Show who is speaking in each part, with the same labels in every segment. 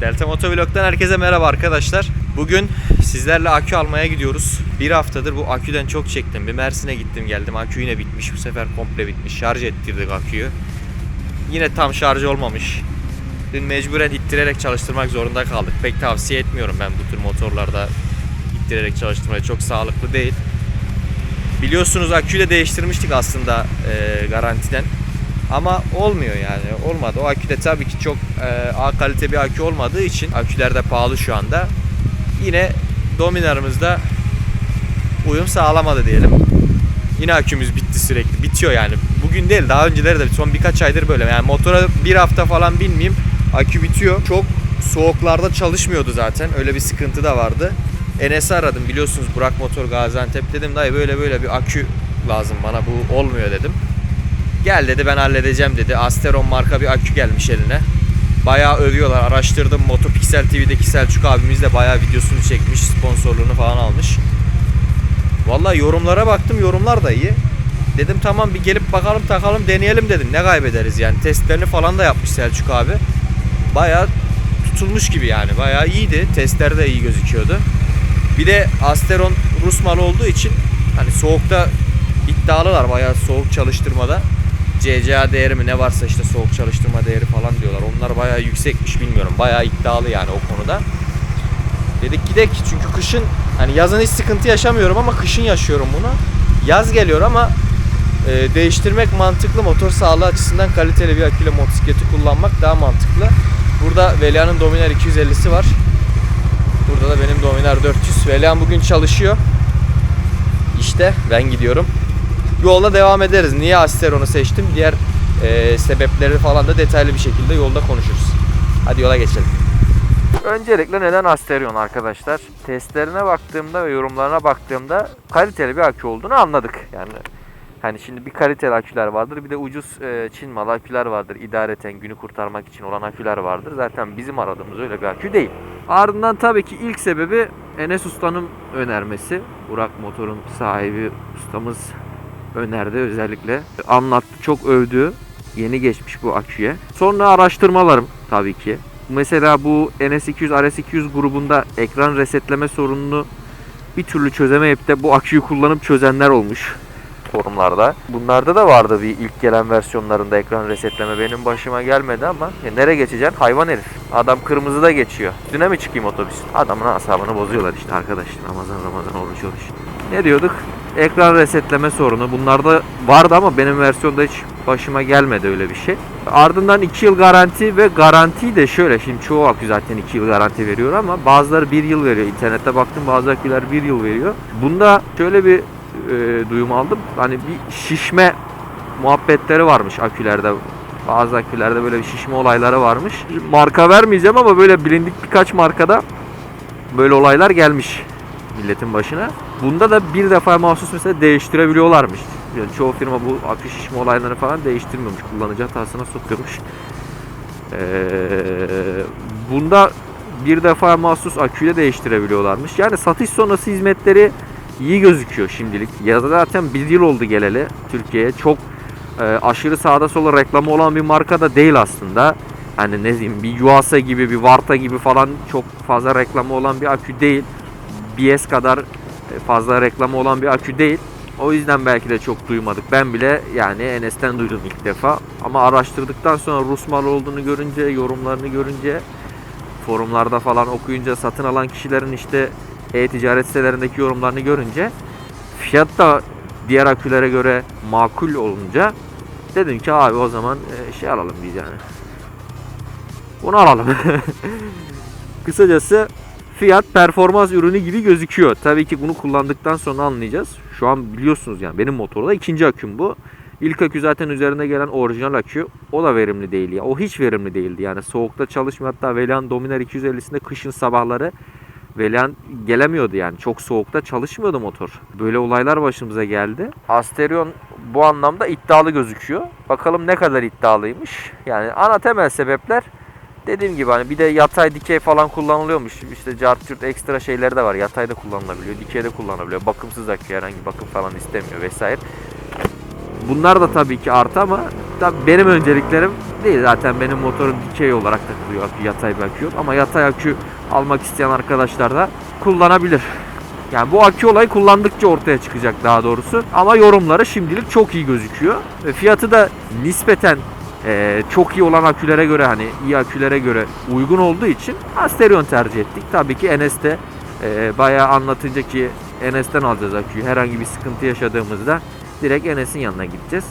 Speaker 1: Delta Motovlog'dan herkese merhaba arkadaşlar. Bugün sizlerle akü almaya gidiyoruz. Bir haftadır bu aküden çok çektim. Bir Mersin'e gittim geldim. Akü yine bitmiş. Bu sefer komple bitmiş. Şarj ettirdik aküyü. Yine tam şarj olmamış. Dün mecburen ittirerek çalıştırmak zorunda kaldık. Pek tavsiye etmiyorum ben bu tür motorlarda ittirerek çalıştırmayı. Çok sağlıklı değil. Biliyorsunuz aküyü de değiştirmiştik aslında e, garantiden. Ama olmuyor yani olmadı. O akü de tabii ki çok e, A kalite bir akü olmadığı için aküler de pahalı şu anda. Yine Dominar'ımızda uyum sağlamadı diyelim. Yine akümüz bitti sürekli. Bitiyor yani. Bugün değil daha önceleri de son birkaç aydır böyle. Yani motora bir hafta falan binmeyeyim akü bitiyor. Çok soğuklarda çalışmıyordu zaten. Öyle bir sıkıntı da vardı. Enes'i aradım biliyorsunuz Burak Motor Gaziantep dedim dayı böyle böyle bir akü lazım bana bu olmuyor dedim. Gel dedi ben halledeceğim dedi. Asteron marka bir akü gelmiş eline. Bayağı övüyorlar. Araştırdım. Motopixel TV'deki Selçuk abimiz de bayağı videosunu çekmiş. Sponsorluğunu falan almış. Vallahi yorumlara baktım. Yorumlar da iyi. Dedim tamam bir gelip bakalım takalım deneyelim dedim. Ne kaybederiz yani. Testlerini falan da yapmış Selçuk abi. Bayağı tutulmuş gibi yani. Bayağı iyiydi. Testleri de iyi gözüküyordu. Bir de Asteron Rus malı olduğu için hani soğukta iddialılar bayağı soğuk çalıştırmada. CCA değeri mi ne varsa işte soğuk çalıştırma değeri falan diyorlar. Onlar bayağı yüksekmiş bilmiyorum. Bayağı iddialı yani o konuda. Dedik gidek çünkü kışın hani yazın hiç sıkıntı yaşamıyorum ama kışın yaşıyorum bunu. Yaz geliyor ama e, değiştirmek mantıklı. Motor sağlığı açısından kaliteli bir aküyle motosikleti kullanmak daha mantıklı. Burada Velia'nın Dominar 250'si var. Burada da benim Dominar 400. Velia'm bugün çalışıyor. İşte ben gidiyorum. Yolda devam ederiz. Niye Asteron'u seçtim? Diğer e, sebepleri falan da detaylı bir şekilde yolda konuşuruz. Hadi yola geçelim. Öncelikle neden Asterion arkadaşlar? Testlerine baktığımda ve yorumlarına baktığımda kaliteli bir akü olduğunu anladık. Yani hani şimdi bir kaliteli aküler vardır bir de ucuz e, Çin malı aküler vardır. İdareten günü kurtarmak için olan aküler vardır. Zaten bizim aradığımız öyle bir akü değil. Ardından tabii ki ilk sebebi Enes Usta'nın önermesi. Burak Motor'un sahibi ustamız önerdi özellikle. Anlattı, çok övdü. Yeni geçmiş bu aküye. Sonra araştırmalarım tabii ki. Mesela bu NS200, RS200 grubunda ekran resetleme sorununu bir türlü çözemeyip de bu aküyü kullanıp çözenler olmuş forumlarda. Bunlarda da vardı bir ilk gelen versiyonlarında ekran resetleme. Benim başıma gelmedi ama ya nereye geçeceksin? Hayvan herif. Adam kırmızıda geçiyor. Üstüne mi çıkayım otobüs? Adamın asabını bozuyorlar işte arkadaş. Ramazan Ramazan oruç oruç. Ne diyorduk? Ekran resetleme sorunu. Bunlarda vardı ama benim versiyonda hiç başıma gelmedi öyle bir şey. Ardından 2 yıl garanti ve garanti de şöyle. Şimdi çoğu akü zaten 2 yıl garanti veriyor ama bazıları 1 yıl veriyor. İnternette baktım bazı aküler 1 yıl veriyor. Bunda şöyle bir e, duyum aldım. Hani bir şişme muhabbetleri varmış akülerde. Bazı akülerde böyle bir şişme olayları varmış. Marka vermeyeceğim ama böyle bilindik birkaç markada böyle olaylar gelmiş milletin başına. Bunda da bir defa mahsus mesela değiştirebiliyorlarmış. Yani çoğu firma bu akü şişme olaylarını falan değiştirmiyormuş. Kullanıcı hatasına sokuyormuş. Ee, bunda bir defa mahsus aküyle değiştirebiliyorlarmış. Yani satış sonrası hizmetleri iyi gözüküyor şimdilik. Ya da zaten bir yıl oldu geleli Türkiye'ye. Çok e, aşırı sağda sola reklamı olan bir marka da değil aslında. Hani ne diyeyim bir Yuasa gibi bir Varta gibi falan çok fazla reklamı olan bir akü değil. BS kadar fazla reklamı olan bir akü değil. O yüzden belki de çok duymadık. Ben bile yani Enes'ten duydum ilk defa. Ama araştırdıktan sonra Rus malı olduğunu görünce, yorumlarını görünce, forumlarda falan okuyunca satın alan kişilerin işte e-ticaret sitelerindeki yorumlarını görünce fiyat da diğer akülere göre makul olunca dedim ki abi o zaman e, şey alalım biz yani. Bunu alalım. Kısacası fiyat performans ürünü gibi gözüküyor. Tabii ki bunu kullandıktan sonra anlayacağız. Şu an biliyorsunuz yani benim motorda ikinci aküm bu. İlk akü zaten üzerinde gelen orijinal akü. O da verimli değil ya. O hiç verimli değildi. Yani soğukta çalışmıyor. Hatta Velian Dominar 250'sinde kışın sabahları Velian gelemiyordu yani. Çok soğukta çalışmıyordu motor. Böyle olaylar başımıza geldi. Asterion bu anlamda iddialı gözüküyor. Bakalım ne kadar iddialıymış. Yani ana temel sebepler dediğim gibi hani bir de yatay dikey falan kullanılıyormuş. İşte cart ekstra şeyleri de var. Yatayda kullanılabiliyor, dikeyde kullanılabiliyor. Bakımsız akü herhangi bakım falan istemiyor vesaire. Bunlar da tabii ki artı ama Tabii benim önceliklerim değil zaten benim motorum dikey olarak takılıyor akü yatay bir akü yok ama yatay akü almak isteyen arkadaşlar da kullanabilir. Yani bu akü olayı kullandıkça ortaya çıkacak daha doğrusu. Ama yorumları şimdilik çok iyi gözüküyor. Ve fiyatı da nispeten eee, çok iyi olan akülere göre hani iyi akülere göre uygun olduğu için Asterion tercih ettik. Tabii ki Enes'te eee bayağı anlatınca ki Enes'ten alacağız aküyü. Herhangi bir sıkıntı yaşadığımızda direkt Enes'in yanına gideceğiz.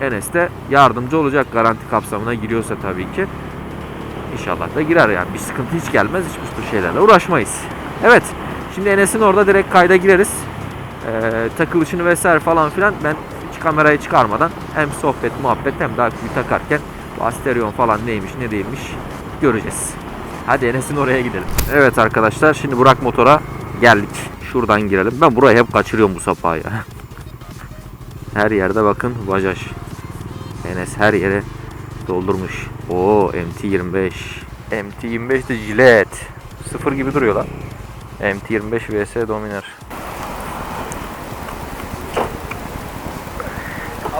Speaker 1: Enes yardımcı olacak garanti kapsamına giriyorsa tabii ki. İnşallah da girer yani. Bir sıkıntı hiç gelmez. Hiç bu şeylerle uğraşmayız. Evet. Şimdi Enes'in orada direkt kayda gireriz. Ee, takılışını vesaire falan filan ben hiç kamerayı çıkarmadan hem sohbet muhabbet hem de aküyü takarken bu Asterion falan neymiş ne değilmiş göreceğiz. Hadi Enes'in oraya gidelim. Evet arkadaşlar şimdi Burak Motor'a geldik. Şuradan girelim. Ben burayı hep kaçırıyorum bu sapayı. Her yerde bakın bajaj. Enes her yere doldurmuş. Oo MT25. MT25 de jilet. Sıfır gibi duruyor lan. MT25 vs Dominar.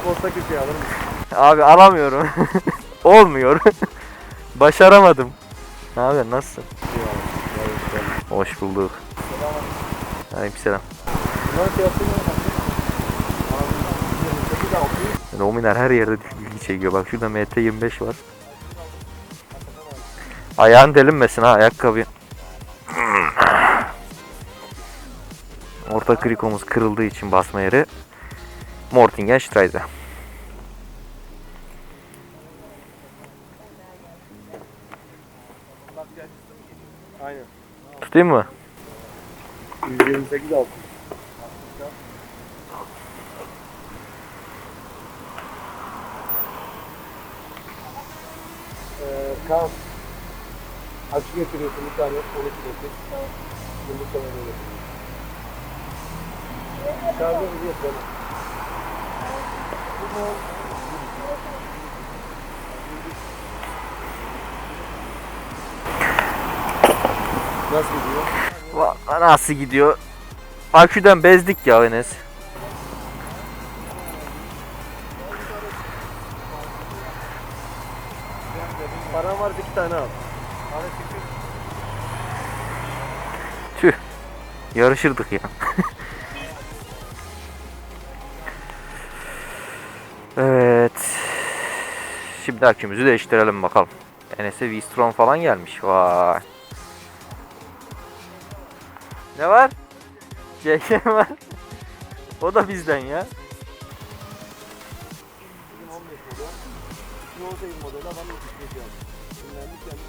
Speaker 2: Olsa kötü alır mısın?
Speaker 1: Abi alamıyorum. Olmuyor. Başaramadım. Ne haber nasılsın? Hoş bulduk. Aleykümselam.
Speaker 2: Bunların fiyatı ne? Abi 28 600.
Speaker 1: Dominar her yerde ilgi çekiyor. Bak şurada MT25 var. Ayağın delinmesin ha ayakkabı. Orta krikomuz kırıldığı için basma yeri. Mortingen Streise.
Speaker 2: Aynen.
Speaker 1: Tutayım mı?
Speaker 2: 128 600. Ee, kan. Açı getiriyorsun bir tane, onu getir. Bunu sana böyle. Şarjı bana. Nasıl gidiyor?
Speaker 1: Va- Nasıl gidiyor? Aküden bezdik ya Enes.
Speaker 2: Param var bir tane al.
Speaker 1: Tüh. Yarışırdık ya. Şimdi akümüzü değiştirelim bakalım. Enes'e V-Strom falan gelmiş. Vay. Ne var? JK var. O da bizden ya.
Speaker 2: 2018 modeli adam yetişmiş yani. Dinlenmiş yani.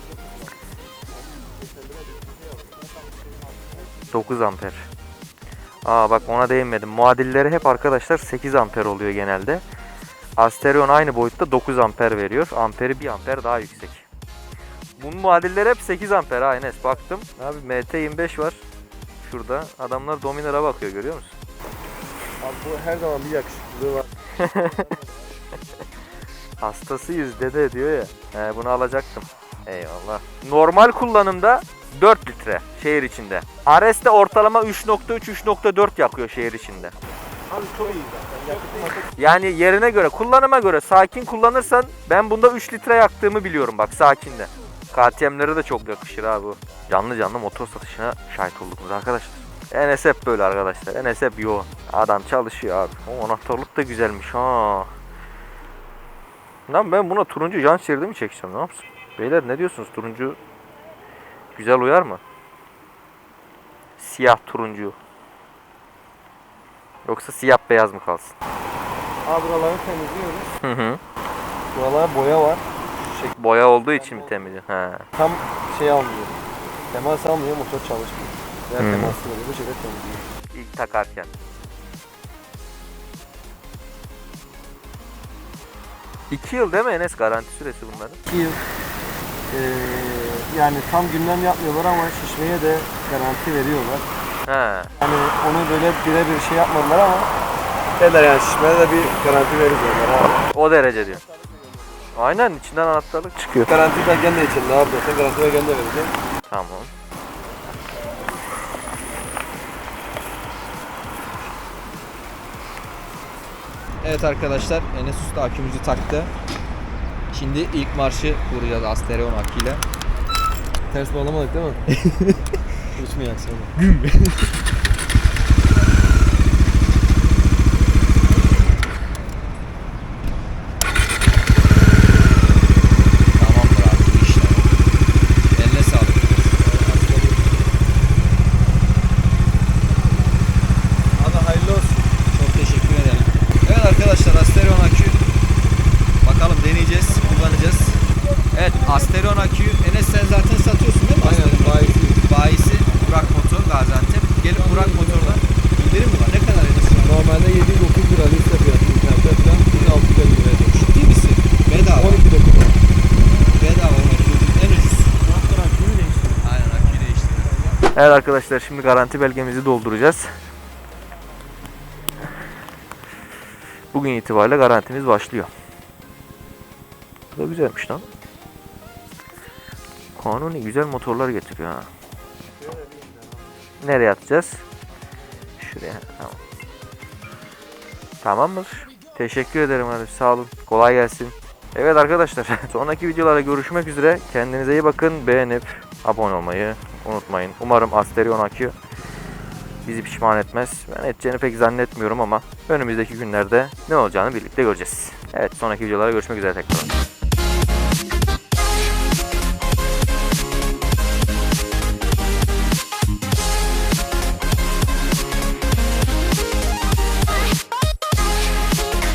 Speaker 2: 80 lira bir şey yok.
Speaker 1: 9 amper. Aa bak ona değinmedim. Muadilleri hep arkadaşlar 8 amper oluyor genelde. Asterion aynı boyutta 9 amper veriyor. Amperi 1 amper daha yüksek. Bunun muadilleri hep 8 amper ha Enes baktım. Abi MT25 var. Şurada. Adamlar Dominar'a bakıyor görüyor musun?
Speaker 2: Abi bu her zaman bir yakışıklılığı var.
Speaker 1: Hastasıyız dede diyor ya. He, bunu alacaktım. Eyvallah. Normal kullanımda 4 litre şehir içinde. Ares'te ortalama 3.3-3.4 yakıyor şehir içinde.
Speaker 2: Abi çok iyi zaten.
Speaker 1: Yani yerine göre, kullanıma göre sakin kullanırsan ben bunda 3 litre yaktığımı biliyorum bak sakinde. KTM'lere de çok yakışır abi. Canlı canlı motor satışına şahit olduk biz arkadaşlar. Enes hep böyle arkadaşlar. Enes hep yoğun. Adam çalışıyor abi. O anahtarlık da güzelmiş ha. Lan ben buna turuncu yan şeridi mi çekeceğim ne yapsın? Beyler ne diyorsunuz turuncu güzel uyar mı? Siyah turuncu. Yoksa siyah beyaz mı kalsın?
Speaker 2: Abi buraları temizliyoruz.
Speaker 1: Hı hı.
Speaker 2: Buralara boya var. Şek
Speaker 1: Boya olduğu için mi temizliyor? He.
Speaker 2: tam şey almıyor. Temas almıyor motor çalışmıyor. Veya
Speaker 1: Hmm.
Speaker 2: teması veriyor. Bu şekilde temizliyor.
Speaker 1: İlk takarken. İki yıl değil mi Enes garanti süresi bunların?
Speaker 2: 2 yıl eee, yani tam gündem yapmıyorlar ama şişmeye de garanti veriyorlar.
Speaker 1: He.
Speaker 2: Hani onu böyle birebir şey yapmadılar ama Derler yani şişmeye de bir garanti veriyorlar abi.
Speaker 1: O derece diyor. Aynen içinden anahtarlık çıkıyor.
Speaker 2: Garanti belgen de içinde abi zaten garanti belgen de vereceğim.
Speaker 1: Tamam. Evet arkadaşlar Enes Usta akümüzü taktı. Şimdi ilk marşı vuracağız Asterion aküyle.
Speaker 2: Ters bağlamadık değil mi? Uçmayak sonra.
Speaker 1: Tamamdır abi bu işler. Eline sağlık.
Speaker 2: Hadi hayırlı olsun.
Speaker 1: Çok teşekkür ederim. Evet arkadaşlar Asterion akü. Bakalım deneyeceğiz, kullanacağız. Evet Asterion aküyü Enes sen zaten satıyorsun değil mi?
Speaker 2: Aynen,
Speaker 1: Asterion aküyü?
Speaker 2: bayisi.
Speaker 1: Bayisi Burak Motor Gaziantep. Gelip Burak Motor'dan indirim mi var? Ne kadar Enes?
Speaker 2: Normalde 7-9 lira liste fiyatı internette falan. Biz 650 liraya tutmuş.
Speaker 1: Ciddi misin? Bedava.
Speaker 2: 12 dokuma.
Speaker 1: Bedava en ucuz. Aynen aküyü değiştirdim. Evet arkadaşlar şimdi garanti belgemizi dolduracağız. Bugün itibariyle garantimiz başlıyor. Bu da güzelmiş lan. Kanuni güzel motorlar getiriyor ha. Nereye atacağız? Şuraya. Tamam. Tamamdır. Teşekkür ederim hadi sağ olun. Kolay gelsin. Evet arkadaşlar sonraki videolarda görüşmek üzere. Kendinize iyi bakın. Beğenip abone olmayı unutmayın. Umarım Asterion akü bizi pişman etmez. Ben edeceğini pek zannetmiyorum ama önümüzdeki günlerde ne olacağını birlikte göreceğiz. Evet sonraki videolarda görüşmek üzere tekrar.